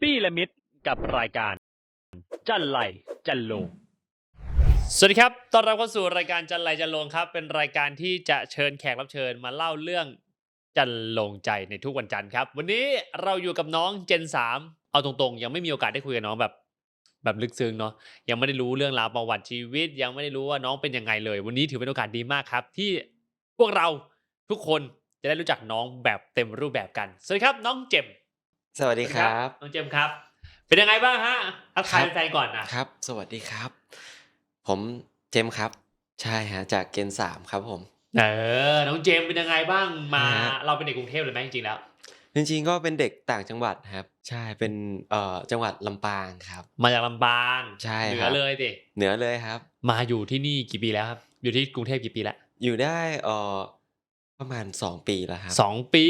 ปี้ละมิดกับรายการ จันไหลจันโลง สวัสดีครับ ต้อนรับเข้าสู่รายการจันไรจันลงครับ เป็นรายการที่จะเชิญแขกรับเชิญมาเล่าเรื่องจันลงใจในทุกวันจันทร์ครับ วันนี้เราอยู่กับน้องเจนสามเอาตรงๆ ยังไม่มีโอกาสได้คุยกับน้องแบบ แบบลึกซึ้งเนาะ ยังไม่ได้รู้เรื่องราวประวัติชีวิต ยังไม่ได้รู้ว่าน้องเป็นยังไงเลย วันนี้ถือเป็นโอกาสดีมากครับ ที่พวกเราทุกคนจะได้รู้จักน้องแบบเต็มรูปแบบกัน สวัสดีครับ น้องเจมส์ สวัสดีครับ น้องเจมส์ครับ เป็นยังไงบ้างฮะทักทายครับแฟนๆก่อนนะครับ สวัสดีครับ ผมเจมส์ครับ ใช่ฮะ จากเกณฑ์สามครับผม เออ น้องเจมส์เป็นยังไงบ้างมาฮะเราเป็นเด็กกรุงเทพเลยไหมจริงๆแล้ว จริงๆก็เป็นเด็กต่างจังหวัดครับ ใช่ เป็นเอ่อจังหวัดลำปางครับ มาจากลำปาง ใช่เหนืครัอบเลยดิ เหนือเลยครับ มาอยู่ที่นี่กี่ปีแล้วครับ อยู่ที่กรุงเทพกี่ปีแล้วอยู่ได้เอ่อประมาณสองปีแล้วครับสองปี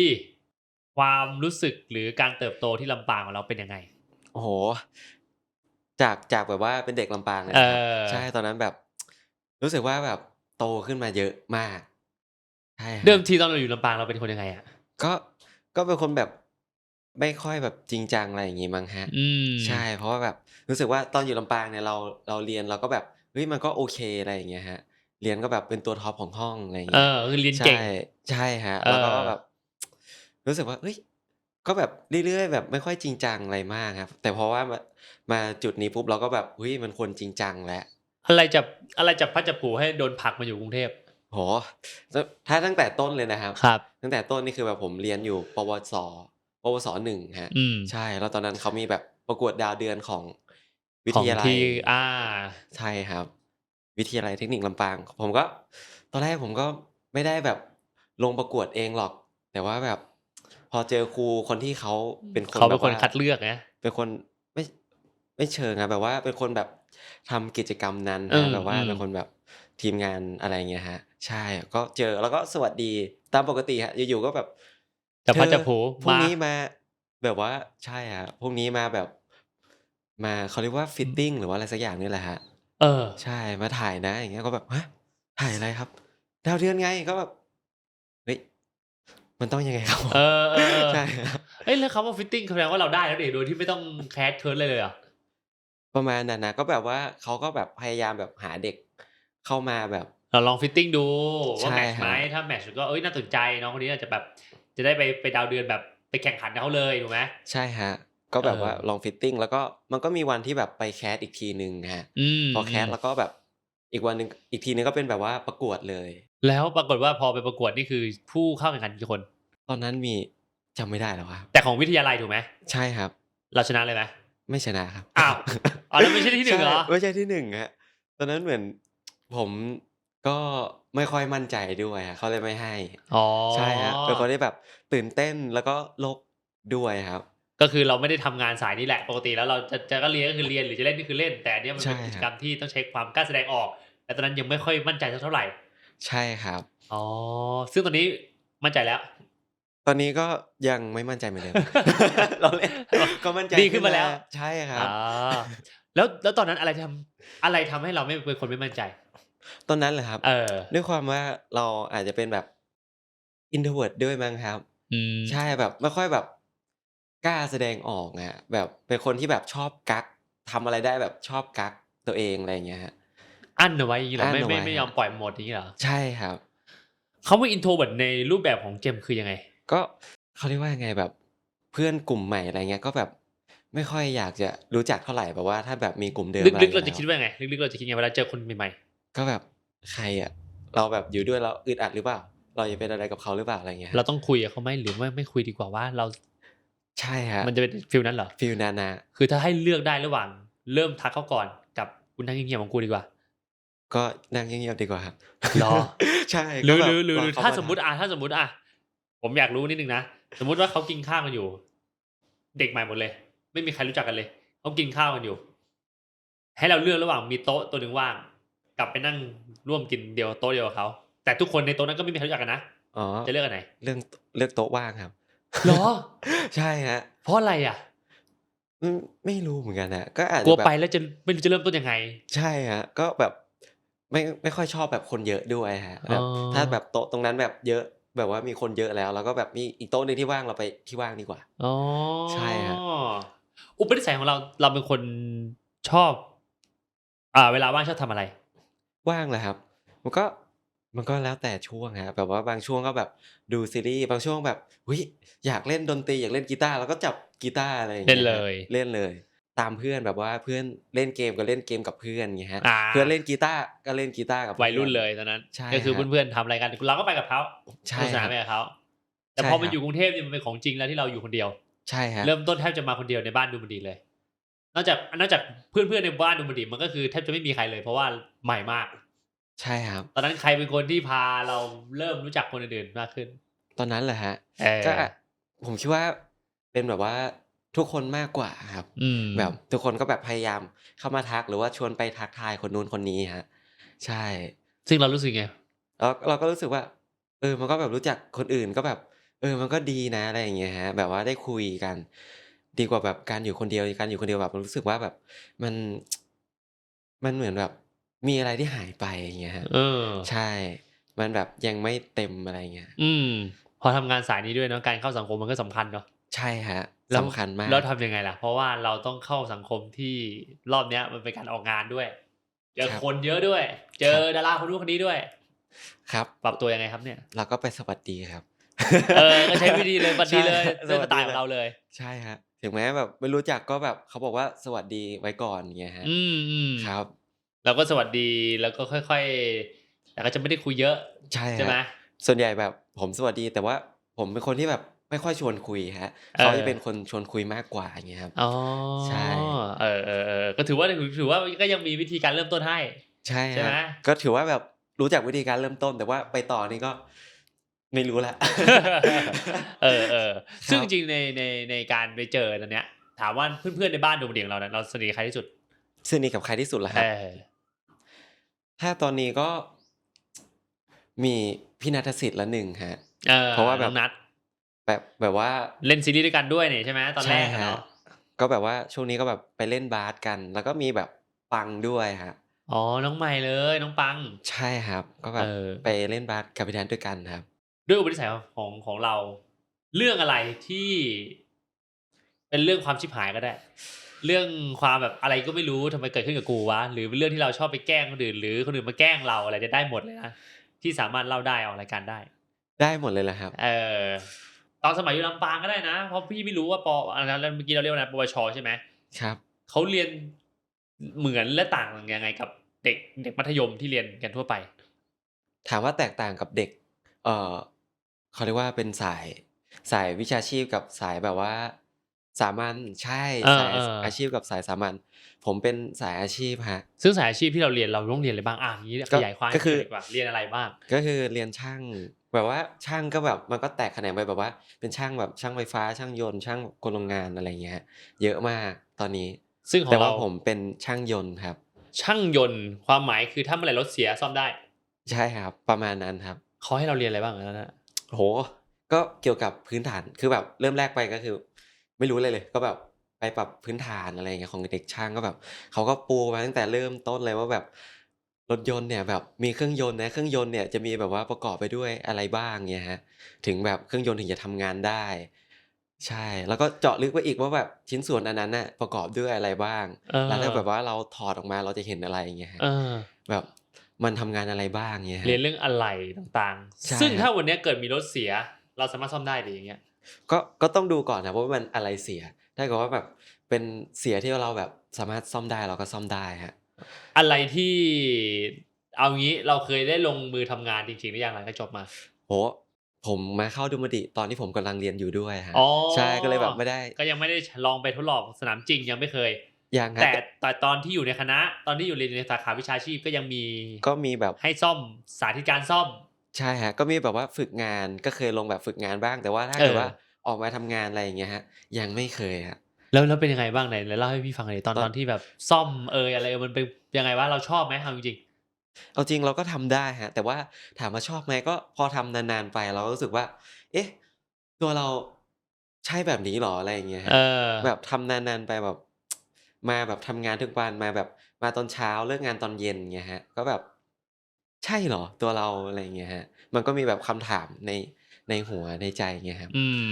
ความรู้สึกหรือการเติบโตที่ลำปางของเราเป็นยังไง โอ้โห จากจากแบบว่าเป็นเด็กลำปางเลยเอนะครับอใช่ตอนนั้นแบบ รู้สึกว่าแบบโตขึ้นมาเยอะมากใช่ฮะเดิมทีตอนเราอยู่ลำปางเราเป็นคนยังไงอะ ก็ก็เป็นคนแบบไม่ค่อยแบบจริงจังอะไรอย่างงี้มั้งฮะ อืมใช่ เพราะว่าแบบรู้สึกว่าตอนอยู่ลำปางเนี่ยเราเราเรียนเราก็แบบเฮ้ยมันก็โอเคอะไรอย่างเงี้ยฮะ เรียนก็แบบเป็นตัวท็อปของห้องอะไรอย่างเอเงี้ยอคือเรียนใช่เก่ง ใช่ฮะเออแล้วก็แบบ รู้สึกว่าเฮ้ยก็แบบเรื่อยๆแบบไม่ค่อยจริงจังอะไรมากครับ แต่เพราะว่ามามาจุดนี้ปุ๊บเราก็แบบเฮ้ยมันควรจริงจังแล้วอะไรจะอะไรจะพัดจะผูให้โดนผลักมาอยู่กรุงเทพโหถ้าตั้งแต่ต้นเลยนะครับครับ ตั้งแต่ต้นนี่คือแบบผมเรียนอยู่ปวสปวสหนึ่งฮะอืมใช่ แล้วตอนนั้นเขามีแบบประกวดดาวเดือนของวิของทยาลัยที่อ่าใช่ครับ วิทยาลัยเทคนิคลำปาง ผมก็ ตอนแรกผมก็ไม่ได้แบบลงประกวดเองหรอก แต่ว่าแบบ พอเจอครูคนที่เขาเป็นคนเขาเป็นคนแบบว่คัดเลือกนะเป็นคนไม่ไม่เชิงอะแบบว่าเป็นคนแบบทำกิจกรรมนั้นเออฮะแบบว่าอืมเป็นคนแบบทีมงานอะไรเงี้ยฮะ ใช่ก็เจอแล้วก็สวัสดีตามปกติฮะอยู่ๆก็แบบจะพัดเธอจะผูพรุ่งมานี้มา แบบว่าใช่ฮะพรุ่งนี้มาแบบ มาเขาเรียกว่าฟิตติ้งหรือว่าอะไรสักอย่างนี่แหละฮะเออ ใช่มาถ่ายนะ อย่างเงี้ยก็แบบฮะถ่ายอะไรครับ ดาวเดือนไงก็แบบเฮ้ย มันต้องยังไงครับเออเออเออใช่ครับเอ้ยแล้วคำว่าฟิตติ้งแสดงว่าเราได้แล้วดิโดยที่ไม่ต้องแคสเคิร์ดเลยเลยเหรอประมาณนั้นนะก็แบบว่าเขาก็แบบพยายามแบบหาเด็กเข้ามาแบบเราลองฟิตติ้งดูว่าใช่แมทช์ไหมฮะถ้าแมทช์ก็เอ้ยน่าสนใจน้องคนนี้อาจจะแบบจะได้ไปไปดาวเดือนแบบไปแข่งขันกับเขาเลยถูกไหมใช่ฮะก็แบบเออว่าลองฟิตติ้งแล้วก็มันก็มีวันที่แบบไปแคสอีกทีหนึ่งฮะอืมพอแคสแล้วก็แบบ อีกวันหนึ่งอีกทีนึงก็เป็นแบบว่าประกวดเลย แล้วปรากฏว่าพอไปประกวดนี่คือผู้เข้าแข่งขันกี่คน ตอนนั้นมีจำไม่ได้แล้วครับแต่ของวิทยาลัยถูกไหมใช่ครับ เราชนะเลยไหมไม่ชนะครับอ้าวอ๋อแล้วไม่ใช่ที่หนึ่งเหรอใช่ไม่ใช่ที่หนึ่งฮะตอนนั้นเหมือนผมก็ไม่ค่อยมั่นใจด้วยฮะเขาเลยไม่ให้อ๋อใช่ฮะเป็นคนที่แบบตื่นเต้นแล้วก็โลกด้วยครับ ก็คือเราไม่ได้ทำงานสายนี้แหละปกติแล้วเราจะจะก็เรียนก็คือเรียนหรือจะเล่นก็คือเล่น แต่อันเนี้ยมันเป็นใช่กิจครับกรรมที่ต้องใช้ความกล้าแสดงออก แต่ตอนนั้นยังไม่ค่อยมั่นใจสักเท่าไหร่ ใช่ครับอ๋อซึ่งตอนนี้มั่นใจแล้ว ตอนนี้ก็ยังไม่มั่นใจเหมือนเดิมเราเล่นก็มั่นใจดีขึ้นมาแล้ว ใช่ครับอ่าแล้วแล้วตอนนั้นอะไรทำอะไรทำให้เราไม่เป็นคนไม่มั่นใจ ตอนนั้นเหรอครับ เออ ด้วยความว่าเราอาจจะเป็นแบบ introvert ด้วยมั้งครับอืมใช่แบบไม่ค่อยแบบ กล้าแสดงออกอะแบบเป็นคนที่แบบชอบกักทำอะไรได้แบบชอบกักตัวเองอะไรอย่างเงี้ยฮะอั้นเอาไว้อย่างนี้เหรอไม่อั้นเอาไม่ไว้ไม่ยอมปล่อยหมดอย่างนี้เหรอใช่ครับคำว่า introvert ในรูปแบบของเจมส์คือยังไง ก็เขาเรียกว่ายังไงแบบเพื่อนกลุ่มใหม่อะไรเงี้ยก็แบบไม่ค่อยอยากจะรู้จักเท่าไหร่แบบว่าถ้าแบบมีกลุ่มเดิมลึกๆอเราไจะคิดว่าไงลึกๆเราจะคิดไงเวลาเจอคนใหม่ก็แบบใครอะเราแบบอยู่ด้วยเราอึดอัดหรือเปล่า เราจะเป็นอะไรกับเขาหรือเปล่าอะไรเงี้ยๆเราต้องคุยกับเขาไหมหรือไม่ไม่คุยดีกว่าว่าเรา ใช่ฮะมันจะเป็นฟิลนั้นเหรอฟิลนานาคือถ้าให้เลือกได้ระหว่าง เริ่มทักเขาก่อนกับคุณนั่งเงียบๆของกูดีกว่า ก็นั่งเงียบๆดีกว่าครับหรอใช่หรือก็หแบบรือหรือรหรือเขถ้าสมมติอะถ้าสมมติอะผมอยากรู้นิดนึงนะสมมติว่าเขากินข้าวกันอยู่ เด็กใหม่หมดเลย ไม่มีใครรู้จักกันเลยเขากินข้าวกันอยู่ ให้เราเลือกระหว่างมีโต๊ะตัวหนึ่งว่างกลับไปนั่งร่วมกินเดียวโต๊ะเดียวกับเขาแต่ทุกคนในโต๊ะนั้นก็ไม่มีใครรู้จักกันนะอ๋อจะเลือกอันไหนเรื่องเลือกโต๊ะว่างครับ หรอ ใช่ฮะเพราะอะไรอะอืมไม่รู้เหมือนกันนะก็อาจกลัวจะแบบไปแล้วจะไม่รู้จะเริ่มต้นยังไง ใช่ฮะก็แบบไม่ไม่ค่อยชอบแบบคนเยอะด้วยฮะแบบอ๋อถ้าแบบโต๊ะตรงนั้นแบบเยอะแบบว่ามีคนเยอะแล้ว แล้วก็แบบมีอีกโต๊ะหนึงที่ว่างเราไปที่ว่างดีกว่าอ๋อใช่ฮะอุปนิสัยของเราเราเป็นคนชอบ อ่า เวลาว่างชอบทำอะไร ว่างเหรอครับ มันก็ มันก็แล้วแต่ช่วงครับแบบว่าบางช่วงก็แบบดูซีรีส์บางช่วงแบบอุ้ยอยากเล่นดนตรีอยากเล่นกีตาร์แล้วก็จับกีตาร์อะไรอย่างเล่เงี้นยเลฮะยเล่นเลย ตามเพื่อนแบบว่าเพื่อนเล่นเกมก็เล่นเกมกับเพื่อนอย่างเงี้ยฮะอ่าเพื่อนเล่นกีตาร์ก็เล่นกีตาร์กับวัยรุ่นพื่อเลยตอนนั้นใช่ก็คือฮะเพื่อนๆทำอะไรกันเราก็ไปกับเขาใช่สนุกสนานครับไปกับเขาแต่ใช่พอมาครับอยู่กรุงเทพเนี่ยมันเป็นของจริงแล้วที่เราอยู่คนเดียวใช่ฮะเริ่มต้นแทบจะมาคนเดียวในบ้านดูมันดีเลยนอกจากนอกจากเพื่อนๆในบ้านดูมันดีมันก็คือแทบจะไม่มีใครเลย เพราะว่าใหม่มาก ใช่ครับ ตอนนั้นใครเป็นคนที่พาเราเริ่มรู้จักคนอื่นๆมากขึ้น ตอนนั้นแหละฮะเออก็ผมคิดว่าเป็นแบบว่าทุกคนมากกว่าครับอืมแบบทุกคนก็แบบพยายามเข้ามาทักหรือว่าชวนไปทักทายคนนู้นคนนี้ฮะ ใช่ ซึ่งเรารู้สึกไงแล้วเราก็รู้สึกว่า เออ มันก็แบบรู้จักคนอื่นก็แบบ เออ มันก็ดีนะอะไรอย่างเงี้ยฮะ แบบว่าได้คุยกัน ดีกว่าแบบการอยู่คนเดียวการอยู่คนเดียวแบบรู้สึกว่าแบบ มัน มันเหมือนแบบ มีอะไรที่หายไปอย่างเงี้ยฮะเออ ใช่ มันแบบยังไม่เต็มอะไรเงี้ยอืม พอทำงานสายนี้ด้วยเนาะการเข้าสังคมมันก็สำคัญเนาะใช่ฮะแล้วสำคัญมาก แล้วทำยังไงล่ะ เพราะว่าเราต้องเข้าสังคมที่รอบเนี้ยมันเป็นการออกงานด้วย เจอครับ คนเยอะด้วย เจอดาราคนนู้นคนนี้ด้วย ครับ ปรับตัวยังไงครับเนี่ย เราก็ไปสวัสดีครับ เออก็ใช้วิธีเลยบัดดีเลยใช่เรื่องสไตล์สวัสดีของเราเลย ใช่ฮะถึงแม้แบบไม่รู้จักก็แบบเขาบอกว่าสวัสดีไว้ก่อนอย่างเงี้ยฮะอืมอืมครับ เราก็สวัสดีแล้วก็ค่อย ๆ แต่ก็จะไม่ได้คุยเยอะใช่ใช่ไหมฮะส่วนใหญ่แบบผมสวัสดีแต่ว่าผมเป็นคนที่แบบไม่ค่อยชวนคุยฮะเออเขาจะเป็นคนชวนคุยมากกว่าอย่างเงี้ยครับอ๋อใช่เออเออเออก็ถือว่าถือว่าก็ยังมีวิธีการเริ่มต้นให้ใช่ใช่ไหมฮะก็ถือว่าแบบรู้จักวิธีการเริ่มต้น แต่ว่าไปต่อนี่ก็ไม่รู้ละเออเออครับซึ่งจริงๆในในในการไปเจอตอนเนี้ย ถามว่าเพื่อนๆในบ้านดูมันดีของเราเนี่ยเราสนิทกับใครที่สุดสนิทกับใครที่สุดล่ะคเอรับอ ถ้าตอนนี้ก็มีพี่นัทสิทธิ์ละหนึ่งฮะเออเพราะว่าแบบน้องนัดแบบแบบว่าเล่นซีรีส์ด้วยกันด้วยเนี่ยใช่ไหมตอนแรกอะใช่ฮะเนาะก็แบบว่าช่วงนี้ก็แบบไปเล่นบาสกัน แล้วก็มีแบบปังด้วยฮะอ๋อน้องใหม่เลยน้องปัง ใช่ครับ ก็แบบเออไปเล่นบาสกับพี่แทนด้วยกันครับ ด้วยอุปนิสัยของของเรา เรื่องอะไรที่ เป็นเรื่องความชิบหายก็ได้ เรื่องความแบบอะไรก็ไม่รู้ทำไมเกิดขึ้นกับกูวะหรือเป็นเรื่องที่เราชอบไปแกล้งคนอื่นหรือคนอื่นมาแกล้งเราอะไรจะได้หมดเลยนะที่สามารถเล่าได้ออกรายการได้ ได้หมดเลยแหละครับ เออตอนสมัยอยู่ลำปางก็ได้นะ เพราะพี่ไม่รู้ว่าปออันนั้นเมื่อกี้เราเรียกว่าอะไรปวชใช่ไหมครับเขาเรียนเหมือนและต่างยังไงกับเด็กเด็กมัธยมที่เรียนกันทั่วไป ถามว่าแตกต่างกับเด็ก เออเขาเรียกว่าเป็นสายสายวิชาชีพกับสายแบบว่า สามัญใช่เออสายเออออาชีพกับสายสามัญผมเป็นสายอาชีพฮะซึ่งสายอาชีพที่เราเรียนเราต้องเรียนอะไรบ้างอะอย่างนี้ก็ขยายความก็คือให้ดีกว่าเรียนอะไรบ้าง ก็คือเรียนช่างแบบว่าช่างก็แบบมันก็แตกแขนงไปแบบว่า เป็นช่างแบบช่างไฟฟ้าช่างยนต์ช่างกลโรงงานอะไรเงี้ยเยอะมากตอนนี้ ซึ่งขอแต่งว่าเราผมเป็นช่างยนต์ครับ ช่างยนต์ความหมายคือถ้าเมื่อไหร่รถเสียซ่อมได้ ใช่ครับ ประมาณนั้นครับเขาให้เราเรียนอะไรบ้างอันนั้นนะโหก็เกี่ยวกับพื้นฐานคือแบบเริ่มแรกไปก็คือ ไม่รู้เลยเลย ก็แบบไปปรับพื้นฐานอะไรเงี้ยของเด็กช่างก็แบบเขาก็ปูมาตั้งแต่เริ่มต้นเลยว่าแบบรถยนต์เนี่ยแบบมีเครื่องยนต์นะเครื่องยนต์เนี่ยจะมีแบบว่าประกอบไปด้วยอะไรบ้างเนี่ยฮะถึงแบบเครื่องยนต์ถึงจะทำงานได้ ใช่ แล้วก็เจาะลึกไปอีกว่าแบบชิ้นส่วนอันนั้นน่ะประกอบด้วยอะไรบ้างเออแล้วถ้าแบบว่าเราถอดออกมาเราจะเห็นอะไรอย่างเงี้ยฮะเออแบบมันทำงานอะไรบ้างเงี้ยฮะเรียนเรื่องอะไรต่างใช่ๆซึ่งครับถ้าวันเนี้ยเกิดมีรถเสีย เราสามารถซ่อมได้หรืออย่างเงี้ย ก็ก็ต้องดูก่อนนะว่ามันอะไรเสีย ถ้าเกิดว่าแบบเป็นเสียที่เราแบบสามารถซ่อมได้เราก็ซ่อมได้ฮะอะไรที่เอางี้เราเคยได้ลงมือทำงานจริงๆหรือยังหลังจากจบมาโหผมมาเข้าดูมดิตอนที่ผมกำลังเรียนอยู่ด้วยฮะอ๋อใช่ก็เลยแบบไม่ได้ ก็ยังไม่ได้ลองไปทดลองสนามจริงยังไม่เคยยังฮะแต่แต่ตอนที่อยู่ในคณะ ตอนที่อยู่เรียนในสาขาวิชาชีพก็ยังมีก็มีแบบให้ซ่อมสาธิตการซ่อม ใช่ฮะก็มีแบบว่าฝึกงานก็เคยลงแบบฝึกงานบ้าง แต่ว่าถ้าเออเกิดว่าออกมาทำงานอะไรอย่างเงี้ยฮะยังไม่เคยฮะแล้วแล้วเป็นยังไงบ้างไหนไหนเล่าให้พี่ฟังหน่อยตอนตอนตอนที่แบบซ่อมเอยอะไรเอยมันเป็นยังไงวะเราชอบไหมเอาจริงเอาจริงเราก็ทำได้ฮะแต่ว่าถามว่าชอบไหมก็พอทำนานๆไปเราก็รู้สึกว่า เอ๊ะ ตัวเราใช่แบบนี้หรออะไรอย่างเงี้ยๆฮะเออแบบทำนานๆไปแบบ มาแบบทำงานทุกวันมาแบบมาตอนเช้าเลิกงานตอนเย็นเงี้ยฮะ ก็แบบ ใช่เหรอตัวเราอะไรอย่างเงี้ยฮะ มันก็มีแบบคำถามในในหัวในใจเงี้ยครับอืม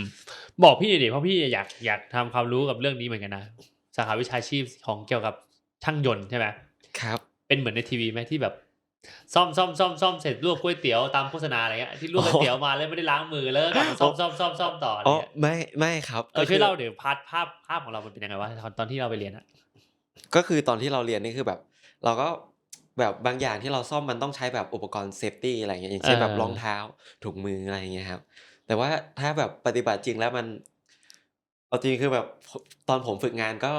บอกพี่หน่อยดิเพราะพี่อยากอยากทำความรู้กับเรื่องนี้เหมือนกันนะสาขาวิชาชีพของเกี่ยวกับช่างยนต์ใช่ไหมครับ เป็นเหมือนในทีวีไหมที่แบบซ่อมซ่อมซ่อมซ่อมเสร็จลวกก๋วยเตี๋ยวตามโฆษณาอะไรเงี้ยที่ลวกก๋วยเตี๋ยวมาแล้วไม่ได้ล้างมือแล้วก็กลับมาซ่อมซ่อมซ่อมซ่อมต่ออะไรอ๋อเงี้ยไม่ไม่ครับเออก็ช่วยคือเล่าเดี๋ยวพาร์ทภาพภาพของเรามันเป็นยังไงวะตอนตอนที่เราไปเรียนอะก็คือตอนที่เราเรียนนี่คือแบบ เราก็ แบบบางอย่างที่เราซ่อมมันต้องใช้แบบอุปกรณ์เซฟตี้อะไรเงี้ยอย่างเช่นแบบรองเท้าถุงมืออะไรเงี้ยครับ แต่ว่าถ้าแบบปฏิบัติจริงแล้วมันเอาจริงคือแบบตอนผมฝึกงานก็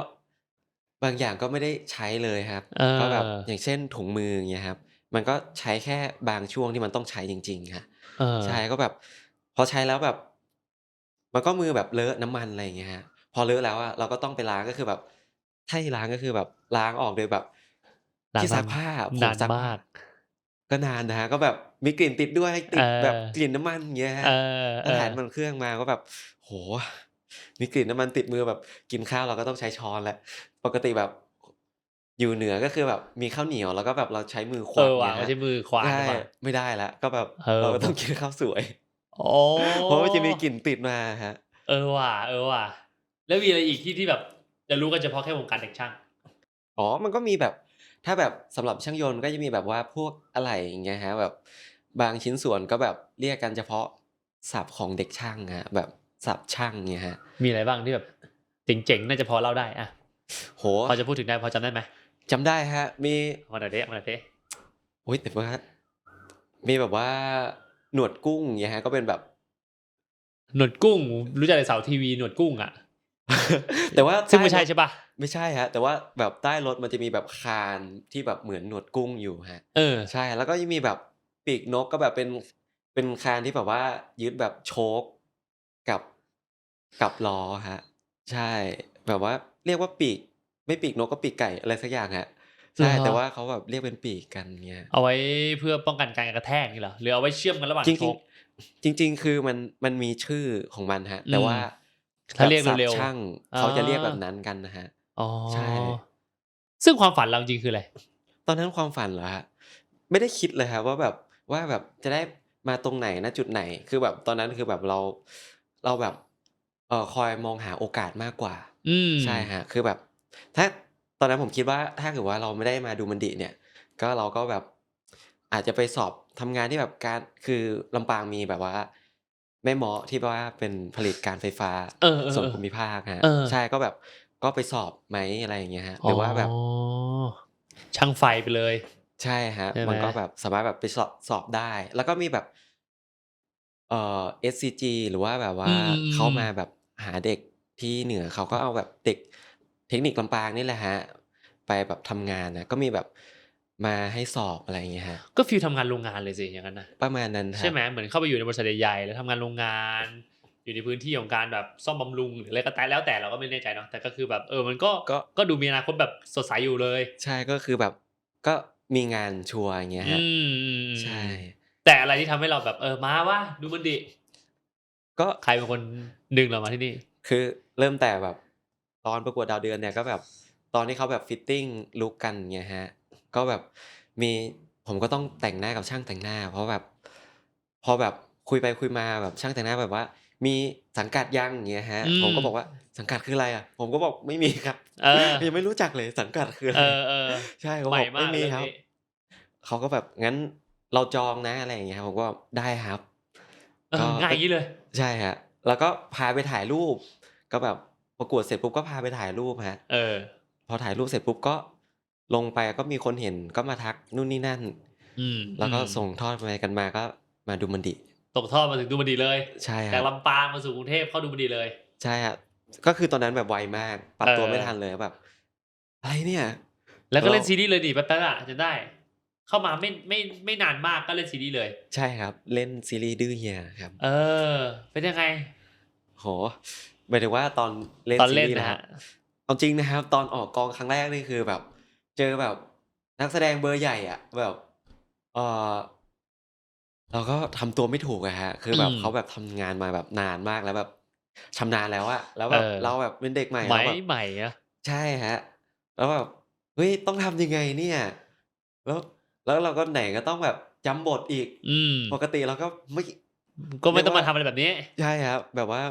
บางอย่างก็ไม่ได้ใช้เลยครับเออก็แบบอย่างเช่นถุงมืออย่างเงี้ยครับ มันก็ใช้แค่บางช่วงที่มันต้องใช้จริงๆฮะเออใช่ก็แบบพอใช้แล้วแบบ มันก็มือแบบเลอะน้ำมันอะไรอย่างเงี้ยฮะพอเลอะแล้วอะเราก็ต้องไปล้างก็คือแบบถ้าให้ล้างก็คือแบบล้างออกโดยแบบนาน ที่ซักมากผ้าผนานซักผ้มาก ก็นานนะฮะก็แบบมีกลิ่นติดด้วยติดเออแบบกลิ่นน้ำมันอย่างเงี้ยฮะเออเอถ้าอถ่ายน้ำมันเครื่องมาก็แบบโหมีกลิ่นน้ำมันติดมือแบบกินข้าวเราก็ต้องใช้ช้อนแหละปกติแบบอยู่เหนือก็คือแบบมีข้าวเหนียวแล้วก็แบบเราใช้มือขเอวางอว่ะเนี่ยไม่ฮะใช่มือขวานใช่ใช่ปะไม่ได้ละก็แบบเออเราก็ต้องกินข้าวสวยโอ้เพราะว่าจะมีกลิ่นติดมาฮะ เออว่ะเออว่ะแล้วมีอะไรอีกที่ที่แบบจะรู้กันเฉพาะแค่วงการเด็กช่างอ๋อมันก็มีแบบ ถ้าแบบสำหรับช่างยนต์ก็จะมีแบบว่าพวกอะไรอย่างเงี้ยฮะแบบบางชิ้นส่วนก็แบบเรียกกันเฉพาะศัพท์ของเด็กช่างฮะแบบศัพท์ช่างเงี้ยฮะมีอะไรบ้างที่แบบเจ๋งๆน่าจะพอเล่าได้อะโหพอจะพูดถึงได้พอจำได้ไหมจำได้ฮะ มีมาหน่อยเด้มาหน่อยเด้โอ้ยแต่ว่ามีแบบว่าหนวดกุ้งเงี้ยฮะก็เป็นแบบหนวดกุ้ง รู้จักแต่เสาทีวีหนวดกุ้งอะ แต่ว่าซึ่งไม่ใช่ใต้รถใช่ปะไม่ใช่ฮะ แต่ว่าแบบใต้รถมันจะมีแบบคานที่แบบเหมือนหนวดกุ้งอยู่ฮะ เออใช่ แล้วก็ยังมีแบบปีกนกก็แบบเป็นเป็นคานที่แบบว่ายึดแบบโชคกับกับล้อฮะ ใช่ แบบว่าเรียกว่าปีก ไม่ปีกนกก็ปีกไก่อะไรสักอย่างฮะใช่เหรอแต่ว่าเขาแบบเรียกเป็นปีกกันเงี้ยเอาไว้เพื่อป้องกันการกระแทกนี่เหรอหรือเอาไว้เชื่อมกันระหว่างจริงโชจริคงๆจริงๆคือมันมันมีชื่อของมันฮะ แต่อืมว่า ถ้าเรียกศัพท์เร็วๆช่างอ่าเขาจะเรียกแบบนั้นกันนะฮะอ๋อใช่ซึ่งความฝันเราจริงคืออะไรตอนนั้นความฝันเหรอฮะไม่ได้คิดเลยครับว่าแบบว่าแบบจะได้มาตรงไหนนะจุดไหน คือแบบตอนนั้นคือแบบเราเราแบบเออคอยมองหาโอกาสมากกว่า อืมใช่ฮะ คือแบบ ถ้าตอนนั้นผมคิดว่าถ้าเกิดว่าเราไม่ได้มาดูมันดิเนี่ย ก็เราก็แบบอาจจะไปสอบทำงานที่แบบการคือลำปางมีแบบว่า แม่หมอที่ว่าเป็นผลิตการไฟฟ้าเออเออส่วนเออภูมิภาคฮะเออใช่ก็แบบก็ไปสอบไหมอะไรอย่างเงี้ยฮะหรือว่าแบบอ๋อช่างไฟไปเลย ใช่ฮะใช่ไหมมันก็แบบสามารถแบบไปสอบสอบได้ แล้วก็มีแบบเอ่อ SCG หรือว่าแบบว่าอืมอืมเขามาแบบหาเด็กที่เหนือเขาก็เอาแบบเด็กเทคนิคลำปางนี่แหละฮะไปแบบทำงานนะก็มีแบบ มาให้สอบอะไรอย่างเงี้ยฮะก็ฟิลทำงานโรงงานเลยสิอย่างนั้นนะประมาณนั้นครัใช่ไหมเหมือนเข้าไปอยู่ในบริษัทใหญ่ๆแล้วทำงานโรงงาน อยู่ในพื้นที่ของการแบบซ่อมบำรุงหรืออะไรก็แต่แล้วแต่เราก็ไม่แน่ใจเนาะแต่ก็คือแบบเออมันก็ก็ก็ดูมีอนาคตแบบสดใสอยู่เลย ใช่ก็คือแบบก็มีงานชัวร์อย่างเงี้ยอืฮะมอืมใช่ แต่อะไรที่ทำให้เราแบบเออมาว่าดูมันดิก็ใครเป็นคนดึงเรามาที่นี่ คือเริ่มแต่แบบ ตอนประกวดดาวเดือนเนี่ยก็แบบตอนที่เขาแบบฟิตติ้งลุกกันเงี้ยฮะ ก็แบบมีผมก็ต้องแต่งหน้ากับช่างแต่งหน้า เพราะแบบ พอแบบคุยไปคุยมาแบบช่างแต่งหน้าแบบว่า มีสังกัดยังอย่างเงี้ยฮะอืมผมก็บอกว่าสังกัดคืออะไรอะ ผมก็บอกไม่มีครับเออยังไม่รู้จักเลยสังกัดคืออะไรเออเออใช่เขาใหบม่อกมาไม่กมีเรื่องครับนี้เขาก็แบบงั้นเราจองนะอะไรอย่างเงี้ยผมก็บอกได้ครับเออง่ายอย่างนี้เลย ใช่ฮะแล้วก็พาไปถ่ายรูป ก็แบบประกวดเสร็จปุ๊บก็พาไปถ่ายรูปฮะเออ พอถ่ายรูปเสร็จปุ๊บก็ ลงไปก็มีคนเห็นก็มาทักนู่นนี่นั่นอืมแล้วก็อืมส่งทอดไปกันมาก็มาดูมันดิตกทอดมาถึงดูมันดีเลย ใช่คจารักบลำปางมาสู่กรุงเทพเข้าดูมันดีเลย ใช่ฮะก็คือตอนนั้นแบบไวมากปรับตัวเออไม่ทันเลยแบบอะไรเนี่ย แล้วก็เล่นเราซีรีส์เลยดิแป๊บๆอะจะได้ เข้ามาไม่ไม่ไม่นานมากก็เล่นซีรีส์เลย ใช่ครับ เล่นซีรีส์ดื้อเฮียครับ เออ เป็นยังไงโหหมายถึงว่าตอนเล่นตอนซีเล่นรีส์นะนะฮะฮะเอาจริงนะครับ ตอนออกกองครั้งแรกนี่คือแบบ เจอแบบนักแสดงเบอร์ใหญ่อะ แบบเออเราก็ทำตัวไม่ถูกอะฮะ คือแบบอืมเขาแบบทำงานมาแบบนานมากแล้วแบบชำนาญแล้วอะแล้วแบบเออเราแบบเป็นเด็กใหม่ใหม่เราแบบใหม่อะใช่ฮะ แล้วแบบเฮ้ยต้องทำยังไงเนี่ย แล้วแล้วเราก็ไหนก็ต้องแบบจำบทอีก อืมปกติเราก็ไม่ ก็ไม่ต้องเรีมายกทำว่าอะไรแบบนี้ ใช่ครับ แบบว่า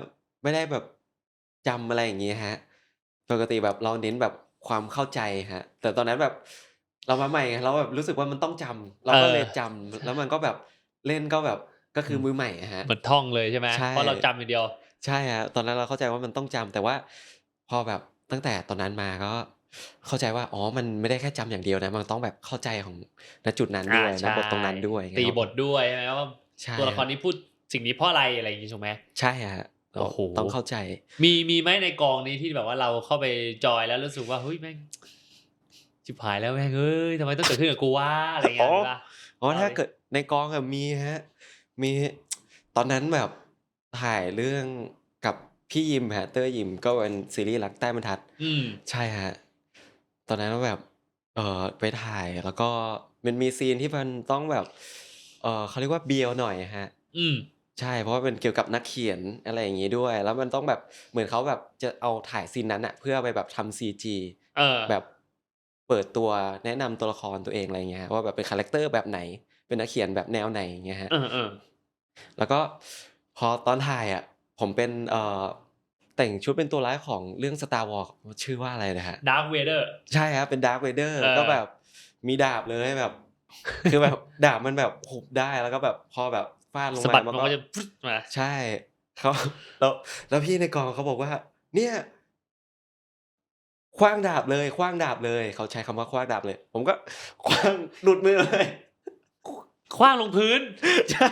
ไม่ได้แบบจำอะไรอย่างงี้ฮะ ปกติแบบเราเน้นแบบ ความเข้าใจฮะ แต่ตอนนั้นแบบเรามาใหม่ไงเราแบบรู้สึกว่ามันต้องจำเราก็เลยเออจำแล้วมันก็แบบเล่นก็แบบก็คือมือใหม่อะฮะเหมือนท่องเลยใช่ไหมใช่เพราะเราจำอย่างเดียว ใช่ฮะตอนนั้นเราเข้าใจว่ามันต้องจำแต่ว่าพอแบบตั้งแต่ตอนนั้นมาก็เข้าใจว่าอ๋อมันไม่ได้แค่จำอย่างเดียวนะมันต้องแบบเข้าใจของณจุดนั้นด้วยอ่าณใช่บทตรงนั้นด้วยตีเงี้ยบทด้วยใช่ไหมว่าใช่ตัวละครนี้พูดสิ่งนี้เพราะอะไรอะไรอย่างงี้ถูกไหมใช่ฮะ เราโอ้โหต้องเข้าใจ มีมีไหมในกองนี้ที่แบบว่าเราเข้าไปจอยแล้วรู้สึกว่าเฮ้ยแม่งชิบหายแล้วแม่งเอ้ยทำไมต้องเกิดขึ้นกับกูวะอะไรเงี้ยอ๋อมีปะอ๋อเอาถ้าดิเกิดในกองอะมีฮะ มีตอนนั้นแบบถ่ายเรื่องกับพี่ยิมฮะเตอร์ยิมก็เป็นซีรีส์รักใต้บรรทัดอืมใช่ฮะตอนนั้นก็แบบ เอ่อไปถ่ายแล้วก็มันมีซีนที่มันต้องแบบ เอ่อเขาเรียกว่าเบียวหน่อยฮะ อืม ใช่ เพราะว่าเป็นเกี่ยวกับนักเขียนอะไรอย่างงี้ด้วย แล้วมันต้องแบบเหมือนเขาแบบจะเอาถ่ายซีนนั้นอะเพื่อไปแบบทำซีจีเออ แบบเปิดตัวแนะนำตัวละครตัวเองอะไรเงี้ยว่าแบบเป็นคาแรคเตอร์แบบไหน เป็นนักเขียนแบบแนวไหนอย่างเงี้ยฮะ เออเออแล้วก็พอตอนถ่ายอะผมเป็นเอ่อแต่งชุดเป็นตัวร้ายของเรื่อง Star Wars ชื่อว่าอะไรนะฮะ ดาร์คเวเดอร์ ใช่ครับเป็นดาร์ v เวเดอร์เออ ก็แบบมีดาบเลยแบบ คือแบบดาบมันแบบหุบได้แล้วก็แบบพอแบบ ฟาดลงสะบัมาดมัมันนก็ก็จะฟึ๊ดมา ใช่เขาแล้วแล้วพี่ในกองเขาบอกว่า เนี่ยคว้างดาบเลยคว้างดาบเลยเขาใช้คำว่าคว้างดาบเลย ผมก็คว้างหลุดมือเลย คว้างลงพื้น ใช่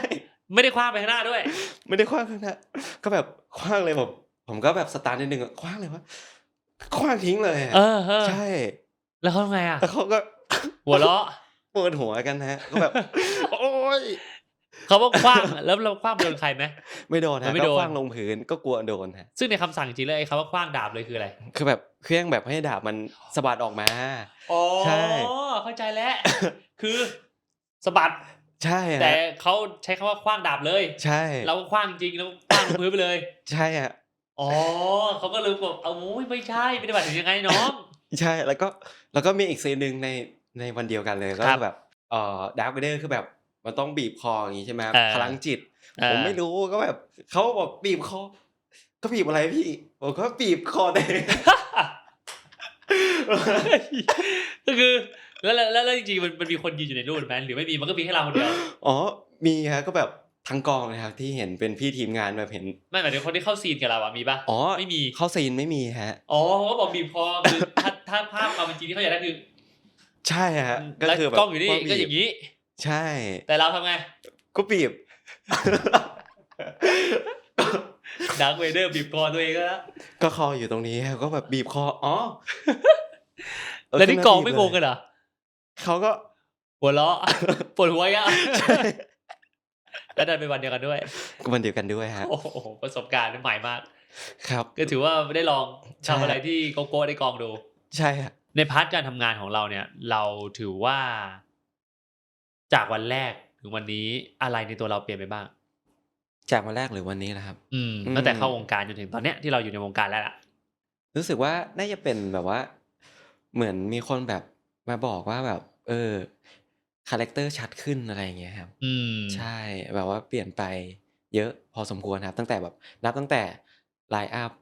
ไม่ได้คว้างไปข้างหน้าด้วย ไม่ได้คว้างข้างหน้าก็แบบคว้างเลยผมผมก็แบบสตาร์ทนิดนึงอะคว้างเลยวะคว้างทิ้งเลยอะเออเออใช่แล้วเขาทำไงอะแล้วเขาก็ หัวเราะ ปวดหัวกันนะฮะ ก็แบบ โอ๊ย เขาว่าคว้างแล้วเราคว้างไปโดนใครไหมไม่โดนมัฮะนไม่ก็โดนคว้างลงพื้นก็กลัวโดนฮะซึ่งในคำสั่งจริงๆเลยไอ้คำว่าคว้างดาบเลยคืออะไร คือแบบเครื่องแบบให้ดาบมันสะบัดออกมาอ๋อใช่เข้าใจแล้วคือสะบัดใช่ฮะแต่เขาใช้คำว่าคว้างดาบเลย ใช่ เราก็คว้างจริงแล้วคว้างลงพื้นไปเลย ใช่ฮะอ๋อเขาก็เลยบอกเอาโอ้ยไม่ใช่ปฏิบัติถึงยังไงน้องใช่แล้วก็แล้วก็มีอีกซีนหนึ่งในในวันเดียวกันเลยก็ครับแบบเอ่อดาร์คเวเดอร์คือแบบ มันต้องบีบคออย่างงี้ใช่ไหมครับเออพลังจิตเออผมไม่รู้ก็แบบเขาบอกบีบคอก็บีบอะไรพี่ผมก็บีบคอเองก็คือแล้วแล้วแล้วแล้วจริงๆมันมันมีคนยืนอยู่ในรูปไหมหรือไม่มีมันก็มีแค่เราคนเดียวอ๋อมีฮะก็แบบทั้งกองนะครับที่เห็นเป็นพี่ทีมงานแบบเห็นไม่หมายถึงคนที่เข้าซีนกับเราอะมีปะอ๋อไม่มีเข้าซีนไม่มีฮะอ๋อเขาก็บอกบีบคอคือถ้าถ้าภาพความเป็นจริงที่เขาอยากได้คือ ใช่ฮะก็แล้วคือแบบกล้องอยู่นี่ว่ก็บีบอย่างนี้ ใช่ แต่เราทำไงก็บีบ ดักเวเดอร์บีบคอตัวเองก็แล้วก็คออยู่ตรงนี้ฮะก็แบบบีบคออ๋อเแล้วนี่กองขึ้ไม่าโกบีงบกันเหรอเขาก็หัวเราะปวดหัวอะใช่แล้วดันเป็นวันเดียวกันด้วยก็วันเดียวกันด้วยฮะโอ้โหประสบการณ์ใหม่มาก ครับก็ถือว่าได้ลองใช่ทำอะไรที่โกโก้ได้กองดู ใช่ฮะในพาร์ทการทำงานของเราเนี่ย เราถือว่า จากวันแรกถึงวันนี้อะไรในตัวเราเปลี่ยนไปบ้าง จากวันแรกหรือวันนี้นะครับอืมอืมตั้งแต่เข้าวงการจนถึงตอนเนี้ยที่เราอยู่ในวงการแล้วล่ะ รู้สึกว่าน่าจะเป็นแบบว่า เหมือนมีคนแบบมาบอกว่าแบบ เออคาแรคเตอร์ชัดขึ้นอะไรอย่างเงี้ยครับ อืมใช่แบบว่าเปลี่ยนไปเยอะพอสมควรครับ ตั้งแต่แบบนับตั้งแต่ไลน์อัพ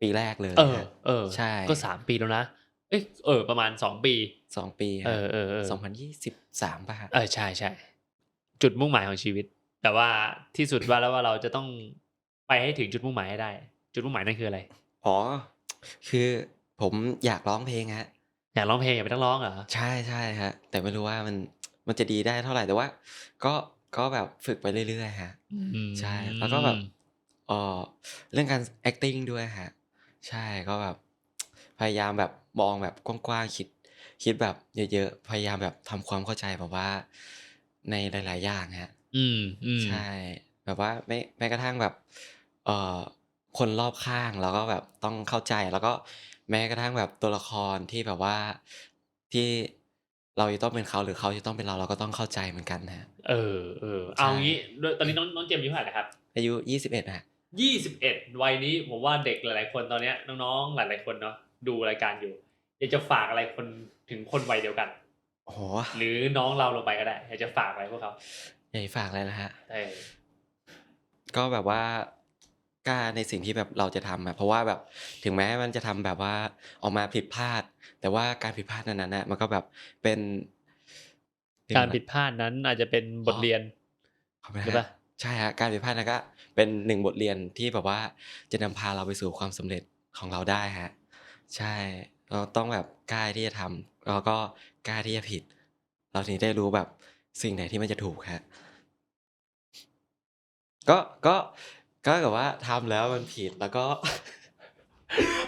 ปีแรกเลยเออฮะเออใช่ก็สามปีแล้วนะเอ้ยเออ ประมาณสองปี สองปีเออเออเออสองพันยี่สิบสามป่ะฮะเออใช่ใช่จุดมุ่งหมายของชีวิต แต่ว่าที่สุดว่าแล้วว่าเราจะต้องไปให้ถึงจุดมุ่งหมายให้ได้ จุดมุ่งหมายนั่นคืออะไรอ๋อคือผมอยากร้องเพลงฮะอยากร้องเพลงอยากเป็นนักร้องเหรอใช่ใช่ฮะ แต่ไม่รู้ว่ามันมันจะดีได้เท่าไหร่แต่ว่า ก็ก็แบบฝึกไปเรื่อยๆฮะอืมใช่แล้วก็แบบเออเรื่องการ acting ด้วยฮะ ใช่ก็แบบพยายามแบบมองแบบกว้างๆคิด คิดแบบเยอะๆ พยายามแบบทำความเข้าใจแบบว่า ในหลาย ๆ อย่างฮะอืมอืมใช่ แบบว่าไม่แม้กระทั่งแบบ เอ่อคนรอบข้างแล้วก็แบบต้องเข้าใจแล้วก็แม้กระทั่งแบบตัวละครที่แบบว่าที่เราจะต้องเป็นเขาหรือเขาจะต้องเป็นเราเราก็ต้องเข้าใจเหมือนกันนะฮะเออเออเอางี้ด้วยตอนนี้น้องน้องเจมส์อายุเท่าไหร่นะครับ อายุยี่สิบเอ็ดฮะยี่สิบเอ็ดวัยนี้ผมว่าเด็กหลาย ๆ คนตอนเนี้ยน้องๆหลาย ๆ คนเนาะดูรายการอยู่ อยากจะฝากอะไรคนถึงคนวัยเดียวกันโอ้โหหรือน้องเราลงไปก็ได้ อยากจะฝากอะไรพวกเขาใหญ่ฝากอะไรนะฮะเออก็แบบว่ากล้าในสิ่งที่แบบเราจะทำอะเพราะว่าแบบถึงแม้มันจะทำแบบว่าออกมาผิดพลาด แต่ว่าการผิดพลาดนั้นๆน่ะมันก็แบบเป็นการผิดพลาดนั้นอาจจะเป็นบทเรียนขอบคุณหรือฮะเปล่าใช่ฮะการผิดพลาดนั้นก็เป็นหนึ่งบทเรียนที่แบบว่าจะนำพาเราไปสู่ความสำเร็จของเราได้ฮะ ใช่ เราต้องแบบกล้าที่จะทำแล้วก็กล้าที่จะผิด เราถึงได้รู้แบบสิ่งไหนที่มันจะถูกฮะก็ก็ก็แบบว่าทำแล้วมันผิดแล้วก็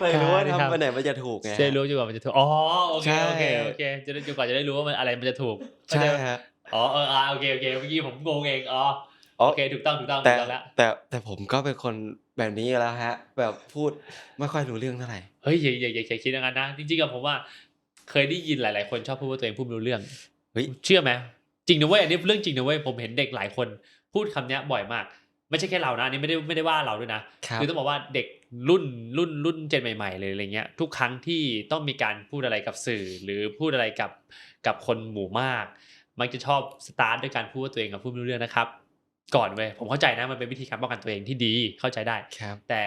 ไม่รู้ว่าการที่ทำทำไปไหนมันจะถูกไงจะได้รู้จนกว่ามันจะถูกอ๋อโอเคใช่โอเคโอเคจะได้จนกว่าจะได้รู้ว่ามันอะไรมันจะถูกใช่เข้าใจไหมฮะอ๋อเอออ่าโอเคโอเคเมื่อกี้ผมงงเองอ๋ออ๋อโอเคถูกต้องถูกต้องถูแต่กต้องแล้วแต่แต่ผมก็เป็นคนแบบนี้อยู่แล้วฮะ แบบพูดไม่ค่อยรู้เรื่องเท่าไหร่ เฮ้ยอย่าอย่าอย่าอย่าคิดอย่างนั้นนะจริงๆกับผมว่าเคยได้ยินหลาย ๆ คนชอบพูดว่าตัวเองพูดไม่รู้เรื่องเฮ้ยเชื่อไหมจริงนะเว้ยอันนี้เรื่องจริงนะเว้ยผมเห็นเด็กหลายคนพูดคำเนี้ยบ่อยมาก ไม่ใช่แค่เรานะอันนี้ไม่ได้ไม่ได้ว่าเราด้วยนะครับอต้องบอกว่าเด็กรุ่นรุ่นรุ่นเจนใหม่ๆเลยอะไรเงี้ยทุกครั้งที่ต้องมีการพูดอะไรกับสื่อ หรือพูดอะไรกับกับคนหมู่มาก มักจะชอบสตาร์ทด้วยการพูดว่าตัวเองกับพูดไม่รู้เรื่องนะครับ ก่อนเว้ยผมเข้าใจนะมันเป็นวิธีการป้องกันตัวเองที่ดีเข้าใจได้ครับแต่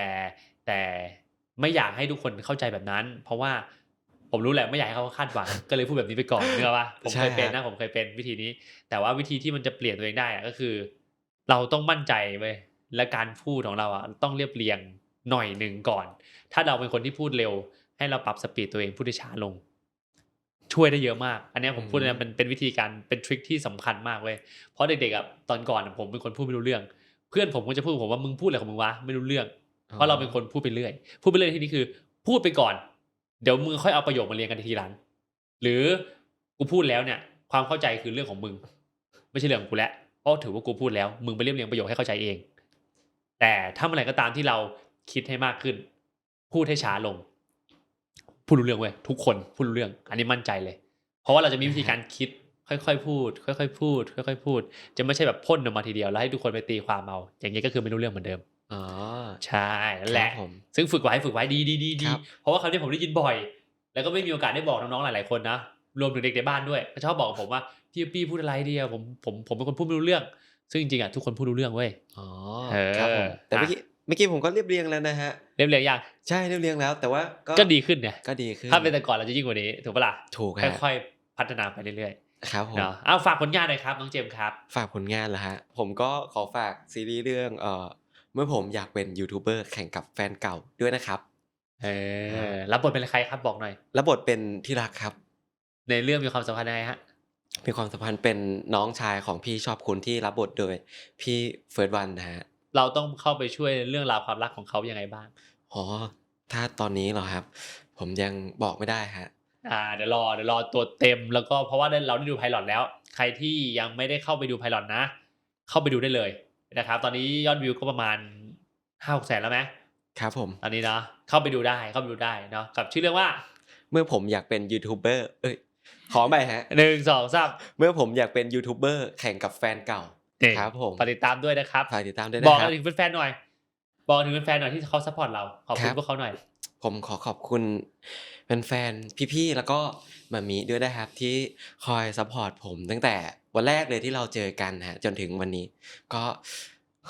แต่ ไม่อยากให้ทุกคนเข้าใจแบบนั้น เพราะว่าผมรู้แหละไม่อยากให้เขาคาดหวัง ก็เลยพูดแบบนี้ไปก่อนเนกอะปะผมใช่เคยเป็นฮะนะผมเคยเป็นวิธีนี้ แต่ว่าวิธีที่มันจะเปลี่ยนตัวเองได้อะก็คือ เราต้องมั่นใจเว้ยและการพูดของเราอะต้องเรียบเรียงหน่อยหนึ่งก่อน ถ้าเราเป็นคนที่พูดเร็ว ให้เราปรับสปีดตัวเองพูดได้ช้าลง ช่วยได้เยอะมาก อันเนี้ยผมพูดเลยนะเป็นเป็นวิธีการเป็นทริคที่สำคัญมากเว้ยเพราะเด็กๆอะตอนก่อนอะผมเป็นคนพูดไม่รู้เรื่อง เพื่อนผมก็จะพูดกับผมว่ามึงพูดอะไรของมึงวะไม่รู้เรื่อง เพราะเราเป็นคนพูดไปเรื่อย พูดไปเรื่อยที่นี่คือ พูดไปก่อน เดี๋ยวมึงค่อยเอาประโยคมาเรียงกันทีหลัง หรือกูพูดแล้วเนี่ย ความเข้าใจคือเรื่องของมึง ไม่ใช่เรื่องของกูแล้วเพราะถือว่ากูพูดแล้ว มึงไปเรียบเรียงประโยคให้เข้าใจเอง แต่ถ้าเมื่อไหร่ก็ตามที่เราคิดให้มากขึ้น พูดให้ช้าลง พูดรู้เรื่องเว้ยทุกคนพูดรู้เรื่อง อันนี้มั่นใจเลย เพราะว่าเราจะมีวิธีการคิดค่อยๆพูด ค่อยๆพูด ค่อยๆพูด จะไม่ใช่แบบพ่นออกมาทีเดียวแล้วให้ทุกคนไปตีความเอา อย่างนี้ก็คือไม่รู้เรื่องเหมือนเดิม อ๋อ ใช่นั่นแหละครับผมซึ่งฝึกไว้ฝึกไว้ดีดีดีดีครับเพราะว่าคำนี้ผมได้ยินบ่อย แล้วก็ไม่มีโอกาสได้บอกน้องๆหลายๆคนนะรวมถึงเด็กในบ้านด้วยก็ชอบบอกกับผมว่าพี่ปี้พูดอะไรเดียวผมผมผมเป็นคนพูดไม่รู้เรื่อง ซึ่งจริงๆอะทุกคนพูดรู้เรื่องเว้ยอ๋อเออครับผมแต่เมื่อกี้เมื่อกี้ผมก็เรียบเรียงแล้วนะฮะเรียบเรียงยังใช่เรียบเรียงแล้ว แต่ว่าก็ก็ดีขึ้นเนี่ยก็ดีขึ้นถ้าเป็นแต่ก่อนเราจะยิ่งกว่านี้ถูกปะล่ะถูกฮะค่อยๆพัฒนาไปเรื่อยครับผๆมเนาะเอาฝากผลงานหน่อยครับน้องเจมส์ครับ ฝากผลงานเหรอฮะผมก็ขอฝากซีรีส์เรื่องเอ่อ เมื่อผมอยากเป็นยูทูบเบอร์แข่งกับแฟนเก่าด้วยนะครับเออรับบทเป็นใครครับบอกหน่อยและบทเป็นที่รักครับ ในเรื่องมีความสำคัญยังไงฮะมีความสัมพันธ์เป็นน้องชายของพี่ชอบคุณที่รับบทโดยพี่เฟิร์สวันนะฮะเราต้องเข้าไปช่วยเรื่องราวความรักของเขายังไงบ้างอ๋อถ้าตอนนี้เหรอครับ ผมยังบอกไม่ได้ฮะอ่าเดี๋ยวรอเดี๋ยวรอตัวเต็มแล้วก็เพราะว่าได้เราได้ดูไพลอตแล้ว ใครที่ยังไม่ได้เข้าไปดูไพลอตนะ เข้าไปดูได้เลย นะครับ ตอนนี้ยอดวิวก็ประมาณห้าหกแสนแล้วไหมครับผม ตอนนี้เนาะเข้าไปดูได้เข้าไปดูได้เนาะกับชื่อเรื่องว่า เมื่อผมอยากเป็นยูทูบเบอร์เอ้ยขอใหม่ฮะหนึ่งสองสามเมื่อผมอยากเป็นยูทูบเบอร์แข่งกับแฟนเก่านี่ครับผมฝากติดตามด้วยนะครับฝากติดตามด้วยบอกนะครับถึงแฟนๆหน่อย บอกถึงแฟนๆหน่อยที่เขาซัพพอร์ตเราขอบคุครัณบพวกเขาหน่อย ผมขอขอบคุณแฟนๆพี่ๆแล้วก็มามีด้วยนะครับที่คอยซัพพอร์ตผมตั้งแต่วันแรกเลยที่เราเจอกันฮะจนถึงวันนี้ ก็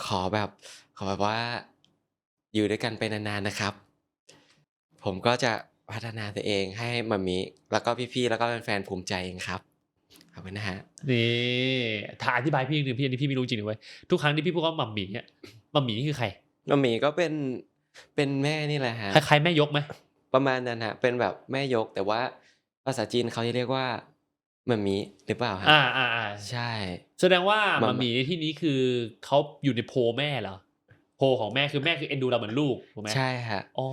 ขอแบบขอแบบว่าอยู่ด้วยกันไปนานๆนะครับ ผมก็จะพัฒนาตัวเองให้มามีแล้วก็พี่ๆแล้วก็แฟนๆภูมิใจเองครับขอบคุณนะฮะนี่ถ้าอธิบายพี่หนึ่งพี่อันนี้พี่ไม่รู้จริงเลยเว้ยทุกครั้งที่พี่พูดว่าหมัมหมี่เนี่ยหมัมหมี่นี่คือใครมามีก็เป็น เป็นแม่นี่แหละฮะคล้ายๆแม่ยกไหมประมาณนั้นฮะเป็นแบบแม่ยกแต่ว่าภาษาจีนเขาจะเรียกว่ามามีหรือเปล่าฮะอ่าอ่าอ่าใช่ แสดงว่ามัหมานหมีในที่นี้คือเขาอยู่ในโพลแม่เหรอโพลของแม่คือแม่คือเอ็นดูเราเหมือนลูกถูกไหมใช่ฮะอ๋อ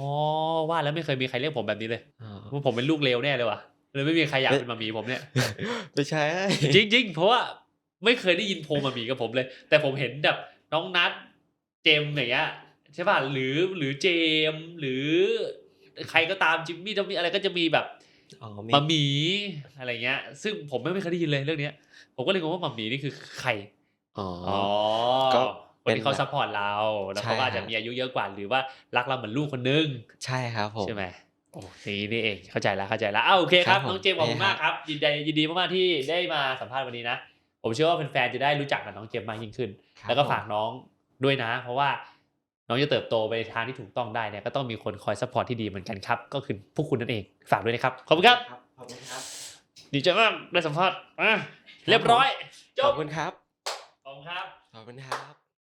ว่าแล้วไม่เคยมีใครเรียกผมแบบนี้เลยอ๋อว่าผมเป็นลูกเลวแน่เลยว่ะเลยไม่มีใครอยากเอ๊ะเป็นหมาหมีผมเนี่ยไม่ใช่จริง ๆ เพราะว่าไม่เคยได้ยินโพลหมาหมีกับผมเลย แต่ผมเห็นแบบน้องนัดเจมส์อย่างเงี้ย ใช่ป่ะหรือหรือเจมส์หรือใครก็ตามจิมมี่จะมีอะไรก็จะมีแบบอ๋อหมาหมีอะไรเงี้ย ซึ่งผมไม่เคยได้ยินเลยเรื่องเนี้ย ผมก็เลยงงว่าหมาหมีนี่คือใครอ๋ออ๋อก็คนที่เขาเป็นแบบซัพพอร์ตเรา แล้วเขาใช่ก็อาจจะฮะมีอายุเยอะกว่าหรือว่ารักเราเหมือนลูกคนนึง ใช่ครับผมใช่ไหมโอ้นี่นี่เองเข้าใจแล้วเข้าใจแล้วอ้าวโอเคครับครับผมน้องเจมส์ขอบคุณเอ้ยมากครับยินดียินดีมากๆที่ได้มาสัมภาษณ์วันนี้นะผมเชื่อว่าแฟนๆจะได้รู้จักกับน้องเจมส์มากยิ่งขึ้นครับแล้วก็ผมฝากน้องด้วยนะ เพราะว่า น้องจะเติบโตไปในทางที่ถูกต้องได้เนี่ยก็ต้องมีคนคอยซัพพอร์ตที่ดีเหมือนกันครับ ก็คือพวกคุณนั่นเองฝากด้วยนะครับ ขอบคุณครับ ขอบคุณครับ ดีใจมากได้สัมภาษณ์อะเรียบร้อยจขอบบคุณครับ ขอบคุณครับ ขอบคุณครับ